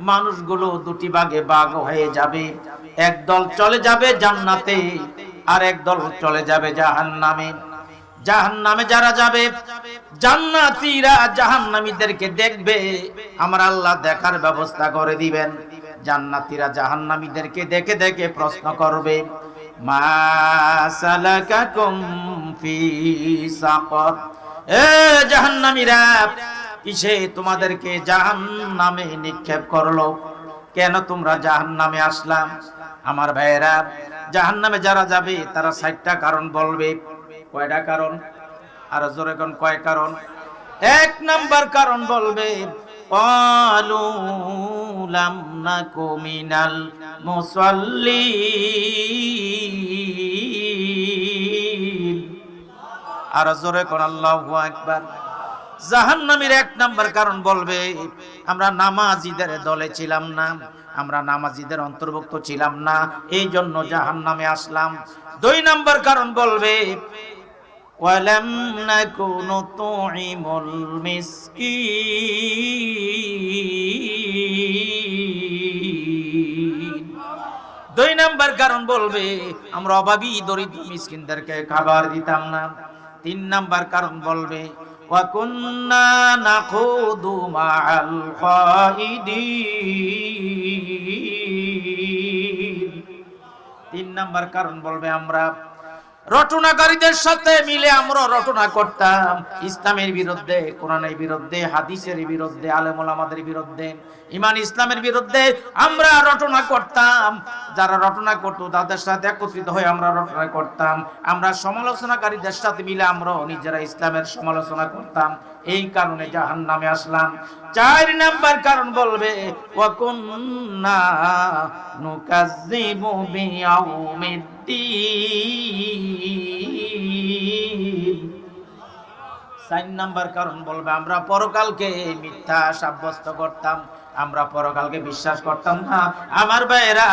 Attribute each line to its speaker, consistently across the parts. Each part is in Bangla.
Speaker 1: মানুষগুলো দুটি ভাগে ভাগ হয়ে যাবে। একদল চলে যাবে জান্নাতে, আর একদল চলে যাবে জাহান্নামে। জাহান্নামে যারা যাবে, জান্নাতীরা জাহান্নামীদেরকে দেখবে। আমার আল্লাহ দেখার ব্যবস্থা করে দিবেন। জান্নাতীরা জাহান্নামীদেরকে দেখে দেখে প্রশ্ন করবে, মা ফি সাকর এ জাহান্নামীরা কিসে তোমাদেরকে জাহান্নামে নিক্ষেপ করলো কেন তোমরা জাহান্নামে আসলাম আমার ভাইয়েরা জাহান্নামে যারা যাবে তারা ষাটটা কারণ বলবে কয়টা কারণ আর জোরে কোন কয় কারণ এক নাম্বার কারণ বলবে قالوا لم نك من المصلين আর জোরে কোন আল্লাহু আকবার জাহান্নামীর এক নাম্বার কারণ বলবে, আমরা নামাজিদের দলে ছিলাম না, আমরা নামাজিদের অন্তর্ভুক্ত ছিলাম না, এই জন্য জাহান্নামে আসলাম। দুই নাম্বার কারণ বলবে দুই নাম্বার কারণ বলবে, আমরা অভাবী দরিদ্র মিসকিনদেরকে খাবার দিতাম না। তিন নাম্বার কারণ বলবে وَكُنَّا نَخُوضُ مَعَ الْخَائِدِينَ তিন নাম্বার কারণ বলবে আমরা রটনাকারীদের সাথে মিলে আমরা রটনা করতাম। ইসলামের বিরুদ্ধে, কোরআনের বিরুদ্ধে, হাদিসের বিরুদ্ধে, আলেমুল আমাদের বিরুদ্ধে ইমান ইসলামের বিরুদ্ধে আমরা রটনা করতাম। যারা রটনা করতো, তাদের সাথে একত্রিত হয়ে আমরা রটনা করতাম। আমরা সমালোচনাকারীদের সাথে মিলে আমরা নিজেরা ইসলামের সমালোচনা করতাম। এই কারণে জাহান নামে আসলাম। চার নাম্বার কারণ বলবে ওয়াকুন্না নুকাজ্জিবু বিয়াউমিদ্দিন চার নাম্বার কারণ বলবে, আমরা পরকালকে মিথ্যা সাব্যস্ত করতাম, আমরা পরকালকে বিশ্বাস করতাম না। আমার ভাইয়েরা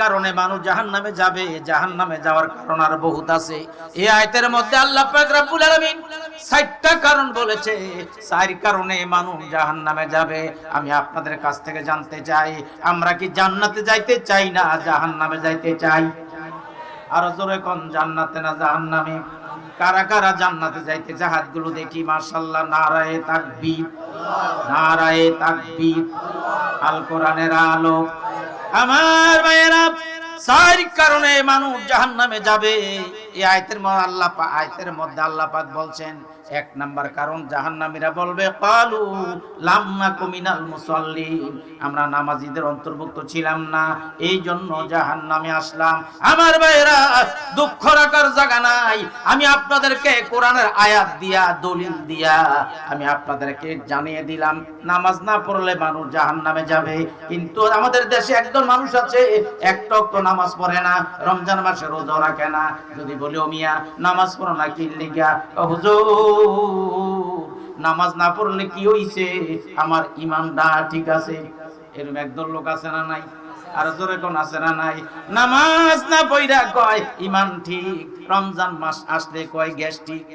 Speaker 1: কারণে মানুষ জাহান নামে যাবে জাহান নামে যাওয়ার কারণ আর বহুত আছে। এই আয়তের মধ্যে আল্লাহ কারণ বলেছে। কারণে মানুষ জাহান নামে যাবে, আমি আপনাদের কাছ থেকে জানতে চাই। আমরা কি জান্নাতে যাইতে চাই না জাহান নামে যাইতে চাই? আর জোরে কন, জান্নাতে না জাহান্নামে? কারা কারা জান্নাতে যাইতে জাহাজগুলো দেখি? মার্শাল্লাহ নারায়ে তাকবীর নারায়ে তাকবীর। আল কোরআনের আলো। আমার ভাইয়েরা চার কারণে মানুষ জাহান্নামে যাবে। এই আয়তের মধ্যে আল্লাহ আয়তের মধ্যে আল্লাহ পাক বলছেন এক নাম্বার কারণ, জাহান্নামীরা বলবে, কালু লাম্মা কুমিনাল মুসাল্লিন। আমরা নামাজীদের অন্তর্ভুক্ত ছিলাম না এই জন্য জাহান্নামে আসলাম। আমার ভাইয়েরা, দুঃখ রাখার জায়গা নাই। আমি আপনাদেরকে কোরআনের আয়াত দিয়া, দলিল দিয়া, আমি আপনাদেরকে জানিয়ে দিলাম, নামাজ না পড়লে মানুষ জাহান্নামে যাবে। কিন্তু আমাদের দেশে একজন মানুষ আছে একটা তো নামাজ পড়ে না, রমজান মাসে রোজা রাখে না। যদি বলি, ও মিয়া, নামাজ পড়ো না, কি লিগা? হুজুর নামাজ না পড়লে কি হইছে? আমার ইমানটা ঠিক আছে। এরকম একদল লোক আছে না নাই? আর জোরে কোন আছে না নাই? নামাজ না পড়া কয়, ইমান ঠিক। রমজান মাস আসলে কয় গ্যাস্ট্রিক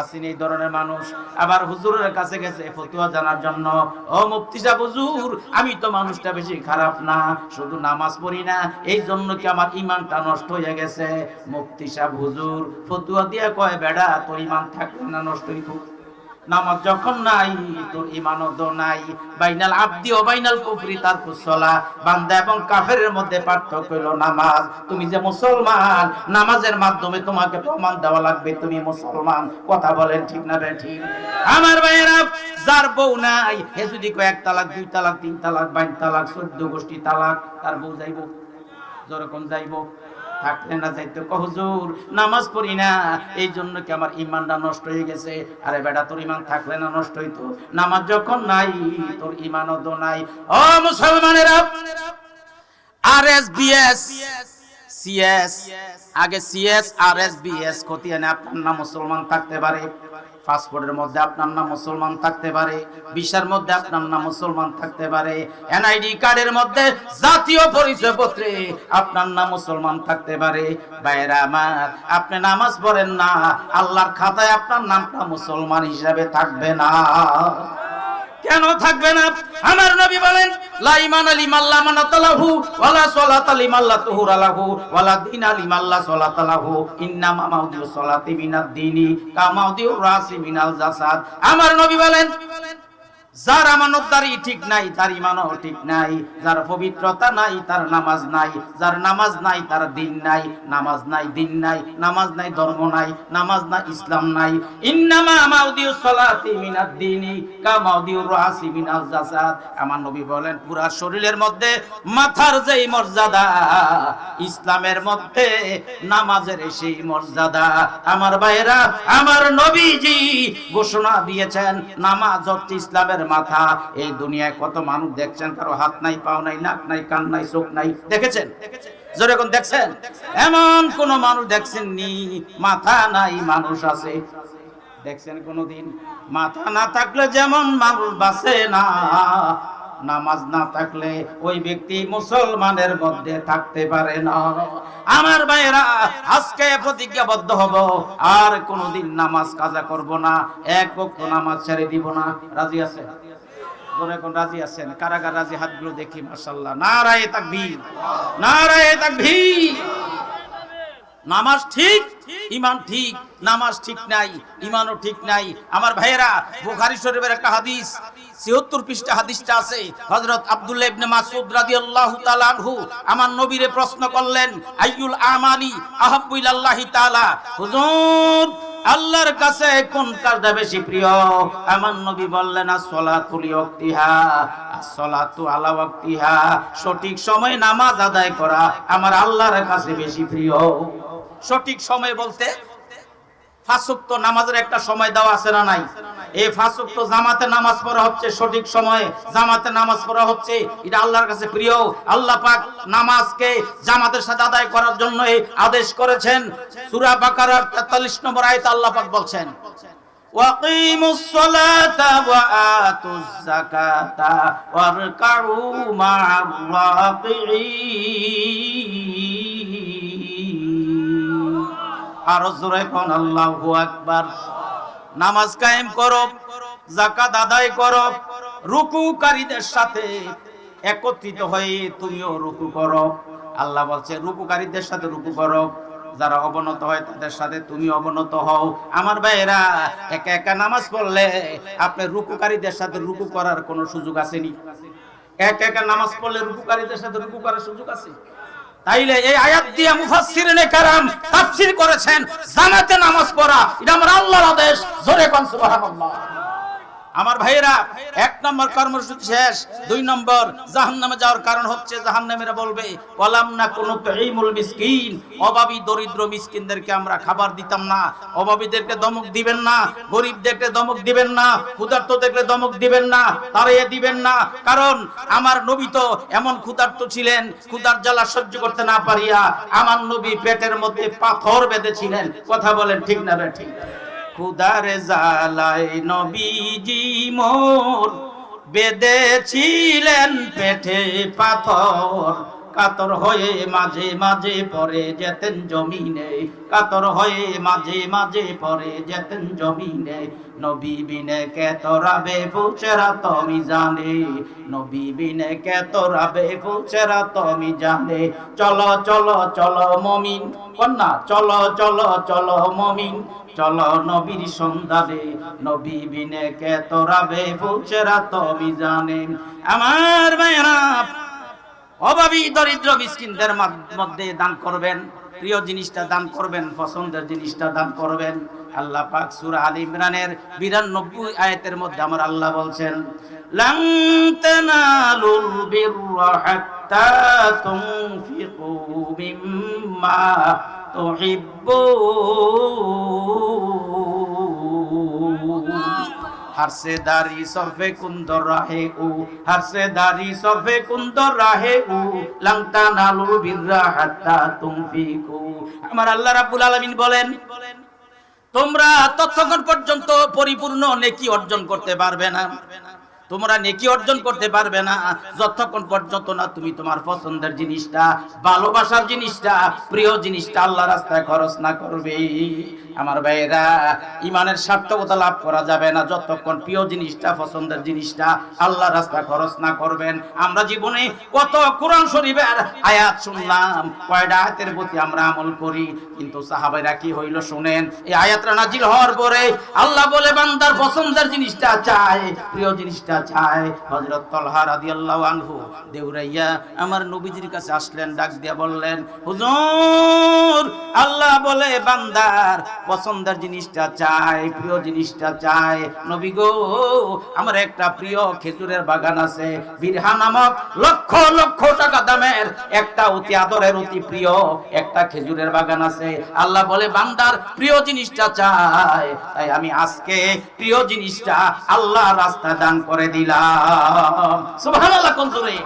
Speaker 1: আসেন এই ধরনের মানুষ। আবার হুজুরের কাছে গেছে ফতুয়া জানার জন্য। ও মুফতি সাহেব, হুজুর, আমি তো মানুষটা বেশি খারাপ না, শুধু নামাজ পড়ি না, এই জন্য কি আমার ইমানটা নষ্ট হয়ে গেছে? মুফতি সাহেব, হুজুর, ফতুয়া দিয়ে কয়, বেড়া, তোর ইমান থাকলে না, নষ্ট হইতো নামাজ যখন নাই, তোর ইমানত নাই। বাইনাল আব্দি ও বাইনাল কুফরি, তার কুসলা। বান্দা এবং কাফেরের মধ্যে পার্থক্য হলো নামাজ। তুমি যে মুসলমান, নামাজের মাধ্যমে তোমাকে প্রমাণ দেওয়া লাগবে, তুমি মুসলমান। কথা বলেন ঠিক না বে ঠিক? আমার ভাইয়েরা, যার বউ নাই, হে যদি কয়েক তালাক, দুই তালাক, তিন তালাক বাইন তালাক, চোদ্দ গোষ্ঠী তালাক, তার বউ যাইব? যেরকম যাইব? থাকলে না যাইতো কহজুর নামাজ পড়ি না। এই জন্য কি আমার ইমানটা নষ্ট হয়ে গেছে? আরে বেটা, তোর ইমান থাকলে না নষ্ট হইতো। নামাজ যখন নাই, তোর ইমানও তো নাই। ও আর এস বিএস সিএস, আগে সিএস আর এস বিএস খতিয়ানে আপনার নাম মুসলমান থাকতে পারে। পাসপোর্টের মধ্যে আপনার নাম মুসলমান থাকতে পারে, ভিসার মধ্যে আপনার নাম মুসলমান থাকতে পারে, এনআইডি কার্ডের মধ্যে জাতীয় পরিচয় পত্রে আপনার নাম মুসলমান থাকতে পারে। বাইরা আমার, আপনি নামাজ পড়েন না, আল্লাহর খাতায় আপনার নামটা মুসলমান হিসাবে থাকবে না। কেন থাকবে না? আমার নবী বলেন লাইমান আলী মাল্লা মানাতালাহু মানাতা লাহু, ওয়ালা সালাত আলী মাল্লা তুহুরালাহু ওয়ালা দিন আলী মাল্লা সালাতালাহু লাহু, ইন্নামা মাউদিউ সালাতি মিনাদ দীনি কামাউদিউ রাসি মিনাল জাসাদ। আমার নবী বলেন যার আমানতদারি ঠিক নাই, তার ইমানও ঠিক নাই। যার পবিত্রতা নাই, তার নামাজ নাই। যার নামাজ নাই, তার দিন নাই। নামাজ নাই, দিন নাই। নামাজ নাই, ধর্ম নাই। নামাজ নাই, ইসলাম নাই। ইন্নামা মাউদিউ সালাতি মিনাদ দিনি কা মাউদিউ রাসি মিনাল জাসাদ। আমার নবী বলেন, পুরা শরীরের মধ্যে, মাথার যেই মর্যাদা, ইসলামের মধ্যে, নামাজের সেই মর্যাদা। আমার ভাইরা আমার নবীজি ঘোষণা দিয়েছেন, নামাজ হচ্ছে ইসলামের মাথা, এই দুনিয়ায় কত মানুষ দেখছেন, কারও হাত নাই, পাও নাই, নাক নাই, কান নাই, চোখ নাই, দেখেছেন? দেখছেন? এমন কোন মানুষ দেখছেন নি মাথা নাই, মানুষ আছে। দেখছেন কোনদিন? মাথা না থাকলে যেমন মানুষ বাঁচে না। নামাজ না থাকলে ওই ব্যক্তি মুসলমানের মধ্যে থাকতে পারে না। আমার ভাইয়েরা, আজকে প্রতিজ্ঞাবদ্ধ হব, আর কোনোদিন নামাজ কাজা করব না, এক বক্ত নামাজ ছেড়ে দিব না। রাজি আছে রাজি আছেন? কারাগার রাজি, হাতগুলো দেখি মাশাল্লাহ নারায়ে তাকবীর নারায়ে তাকবীর। নামাজ ঠিক, ইমান ঠিক, নামাজ ঠিক নাই, ইমানও ঠিক নাই। আমার ভাইয়েরা, বুখারী শরীফের একটা হাদিস 76 পৃষ্ঠা হাদিসটা আছে। ইবনে আমার নবীরে প্রশ্ন করলেন, আইয়ুল আমালি আহাব্বু ইলাল্লাহি তাআলা? হুজুর, আল্লাহর কাছে কোন কাজটা বেশি প্রিয়? আমার নবী বললেন as-সালাতু লিওয়াক্তিহা আলা ওয়াক্তিহা। সঠিক সময় নামাজ আদায় করা আমার আল্লাহর কাছে বেশি প্রিয়। সঠিক সময় বলতে ফাঁসুক্ত নামাজের একটা সময় দেওয়া আছে না নাই? এই ফাঁসুক্ত জামাতে নামাজ পড়া হচ্ছে সঠিক সময়ে, জামাতে নামাজ পড়া হচ্ছে। এটা আল্লাহর কাছে প্রিয়। আল্লাহ পাক নামাজকে জামাতের সাথে আদায় করার জন্য আদেশ করেছেন। বাকারার 43 নম্বর আল্লাহ পাক বলছেন, ওয়াকিমুস ওয়ারকাউ আরও জোরে কোন আল্লাহু আকবার। নামাজ কায়েম করো, যাকাত আদায় করো, রুকুকারীদের সাথে একত্রিত হয়ে তুমিও রুকু করো। আল্লাহ বলছে, রুকুকারীদের সাথে রুকু করো। যারা অবনত হয়, তাদের সাথে তুমি অবনত হও। আমার ভাইয়েরা, একা একা নামাজ পড়লে আপনি রুকুকারীদের সাথে রুকু করার কোনো সুযোগ আসেনি একা একা নামাজ পড়লে রুকুকারীদের সাথে রুকু করার সুযোগ আছে? তাইলে এই আয়াত দিয়ে মুফাসসিরিনে কারাম তাফসীর করেছেন, জামাতে নামাজ পড়া। এটা আমার আল্লাহর আদেশ। জোরে কোন সুবহানাল্লাহ। আমার ভাইয়েরা, এক নম্বর কর্মসূচি শেষ, দুই নম্বর জাহান্নামে যাওয়ার কারণ হচ্ছে জাহান্নামীরা বলবে কলাম না কোন মিসকিন। অভাবী দরিদ্র মিসকিনদেরকে আমরা খাবার দিতাম না, অভাবীদেরকে দমক দিবেন না, গরিবদেরকে দমক দিবেন না ক্ষুধার্ত দেখলে দমক দিবেন না তাড়িয়ে দিবেন না। কারণ আমার নবী তো এমন ক্ষুধার্ত ছিলেন, ক্ষুধার জ্বালা সহ্য করতে না পারিয়া আমার নবী পেটের মধ্যে পাথর বেঁধেছিলেন। কথা বলেন ঠিক না ঠিক খুদার জালাই নবীজি মোর। বেঁধেছিলেন পেটে পাথর। কাতর হয়ে মাঝে মাঝে পরে যেতেন জমিনে। কাতর হয়ে মাঝে মাঝে পরে যেতেন জমিনে। নবী বিনে কে তোরাবে পুচেরা তুমি জানে। নবী বিনে কে তোরাবে পুচেরা তুমি জানে। চলো চলো চলো মমিন। কন্যা, চলো চলো চলো মমিন। চলো নবীর সন্ধানে, নবী বিনে কে তোরাবে পুচেরা তুমি জানে। আমার ভাইরা অভাবী, দরিদ্র মধ্যে দান করবেন, প্রিয় জিনিসটা দান করবেন, পছন্দের জিনিসটা দান করবেন। আল্লাহ পাক সূরা আল ইমরানের 92 আয়াতের মধ্যে আমার আল্লাহ বলছেন লান দারি সরফে কুন্দর রাহে দারি সরফে কুন্দর রাহে নালু বিররা হাত্তা আমার আল্লাহ বলেন, তোমরা ততক্ষণ পর্যন্ত পরিপূর্ণ নেকি অর্জন করতে পারবে না। তোমরা নেকি অর্জন করতে পারবে না। যতক্ষণ পর্যন্ত না তুমি তোমার পছন্দের জিনিসটা, ভালোবাসার জিনিসটা, প্রিয় জিনিসটা আল্লাহ রাস্তায় খরচ না করবে। আমার ভাইয়েরা, ইমানের সার্থকতা লাভ করা যাবে না। যতক্ষণ প্রিয় জিনিসটা, পছন্দের জিনিসটা আল্লাহ রাস্তা খরচ না করবেন। আমরা জীবনে কত কোরআন শরীফের আয়াত শুনলাম, কয়টা আয়াতের প্রতি আমরা আমল করি। কিন্তু সাহাবাইরা কি হইল শুনেন, এই আয়াতটা নাজিল হওয়ার পরে আল্লাহ বলে, বান্দার পছন্দের জিনিসটা চায়, প্রিয় জিনিসটা চায় হযরত তলহা রাদিয়াল্লাহু আনহু দেউরাইয়া আমার নবীজির কাছে আসলেন, ডাক দিয়া বললেন, হুজুর, আল্লাহ বলে বান্দার পছন্দের জিনিসটা চায় প্রিয় জিনিসটা চায় নবী গো, আমার একটা প্রিয় খেজুরের বাগান আছে, বিরহা নামক লক্ষ লক্ষ টাকা দামের একটা অতি আদরের, অতি প্রিয় একটা খেজুরের বাগান আছে। আল্লাহ বলে, বান্দার প্রিয় জিনিসটা চায় তাই আমি আজকে প্রিয় জিনিসটা আল্লাহ রাস্তা দান করে দিলাম। সুবহানাল্লাহ কোন জোরে?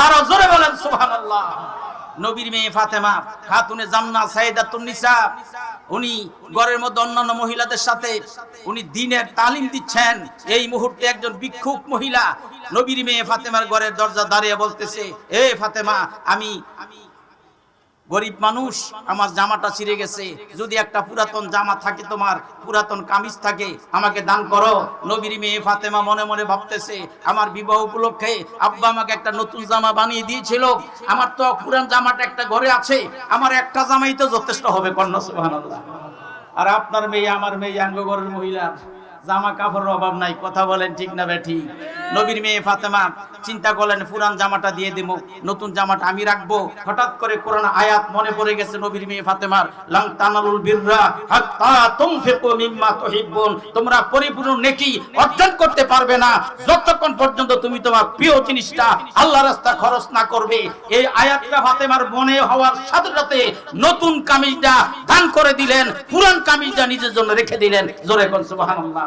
Speaker 1: আর জোরে বলেন সুবহানাল্লাহ। নবীর মেয়ে ফাতেমা খাতুনে সাইদাতুন নিসা। উনি ঘরের মধ্যে অন্যান্য মহিলাদের সাথে উনি দিনের তালিম দিচ্ছেন। এই মুহূর্তে একজন ভিক্ষুক মহিলা নবীর মেয়ে ফাতেমার ঘরের দরজা দাঁড়িয়ে বলতেছে এ ফাতেমা আমি গরিব মানুষ, আমার জামাটা ছিঁড়ে গেছে। যদি একটা পুরাতন জামা থাকে তোমার, পুরাতন কামিজ থাকে, আমাকে দান করো। নবীর মেয়ে ফাতেমা মনে মনে ভাবতেছে, আমার বিবাহ উপলক্ষে আব্বা আমাকে একটা নতুন জামা বানিয়ে দিয়েছিল। আমার তো পুরান জামাটা একটা ঘরে আছে, আমার একটা জামাই তো যথেষ্ট হবে, কন্যা সুবহানাল্লাহ। আর আপনার মেয়ে, আমার মেয়ে আঙ্গ ঘরের মহিলা জামা কাপড়ের অভাব নাই, কথা বলেন ঠিক না বে ঠিক? নবীর মেয়ে ফাতেমা চিন্তা করলেন পুরান জামাটা দিয়ে দেব, নতুন জামাটা আমি রাখব। হঠাৎ করে কোরআন আয়াত মনে পড়ে গেছে নবীর মেয়ে ফাতেমার, লাং তানালুল বিররা হাত্তা তুনফিকু মিম্মা তুহিব্বুন। তোমরা পরিপূর্ণ নেকি অর্জন করতে পারবে না। যতক্ষণ পর্যন্ত তুমি তোমার প্রিয় জিনিসটা আল্লাহ রাস্তা খরচ না করবে, এই আয়াতটা ফাতেমার মনে হওয়ার সাথে সাথে নতুন কামিজটা দান করে দিলেন, পুরান কামিজটা নিজের জন্য রেখে দিলেন। জোরে কোন সুবহানাল্লাহ।